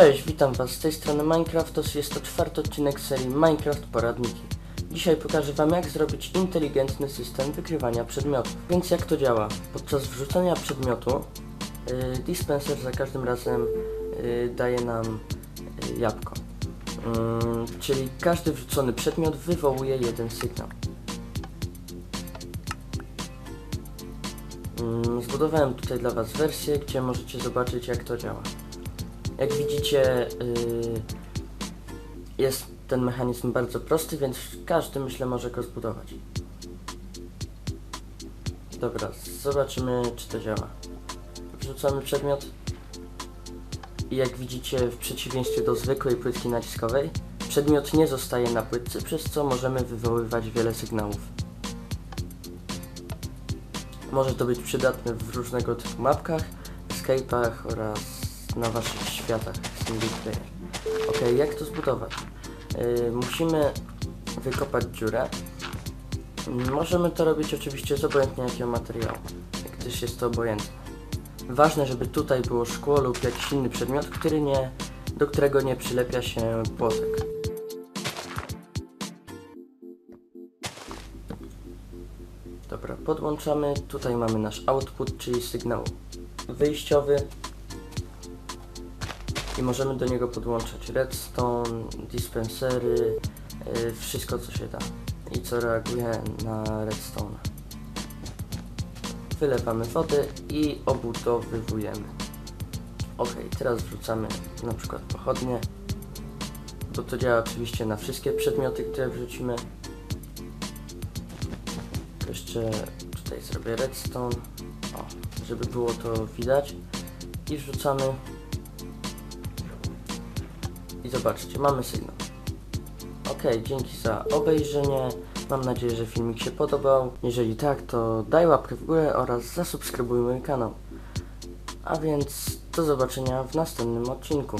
Cześć, witam Was z tej strony Minecraftos. Jest to czwarty odcinek serii Minecraft Poradniki. Dzisiaj pokażę Wam jak zrobić inteligentny system wykrywania przedmiotów. Więc jak to działa? Podczas wrzucania przedmiotu yy, dispenser za każdym razem yy, daje nam yy, jabłko. Mm, czyli każdy wrzucony przedmiot wywołuje jeden sygnał. Mm, Zbudowałem tutaj dla Was wersję, gdzie możecie zobaczyć jak to działa. Jak widzicie, yy, jest ten mechanizm bardzo prosty, więc każdy myślę może go zbudować. Dobra, zobaczymy czy to działa. Wrzucamy przedmiot i jak widzicie w przeciwieństwie do zwykłej płytki naciskowej, przedmiot nie zostaje na płytce, przez co możemy wywoływać wiele sygnałów. Może to być przydatne w różnego typu mapkach, escape'ach oraz na waszych światach single. Ok, jak to zbudować? Yy, musimy wykopać dziurę. Możemy to robić oczywiście z obojętnie jakiego materiału, gdyż jest to obojętne. Ważne, żeby tutaj było szkło lub jakiś inny przedmiot, który nie, do którego nie przylepia się płotek. Dobra, podłączamy. Tutaj mamy nasz output, czyli sygnał wyjściowy. I możemy do niego podłączać redstone, dispensery, yy, wszystko co się da i co reaguje na redstone. Wylewamy wodę i obudowywujemy. Ok, teraz wrzucamy na przykład pochodnie, bo to działa oczywiście na wszystkie przedmioty, które wrzucimy. Jeszcze tutaj zrobię redstone, o, żeby było to widać i wrzucamy i zobaczcie, mamy sygnał. Ok, dzięki za obejrzenie. Mam nadzieję, że filmik się podobał. Jeżeli tak, to daj łapkę w górę oraz zasubskrybuj mój kanał. A więc do zobaczenia w następnym odcinku.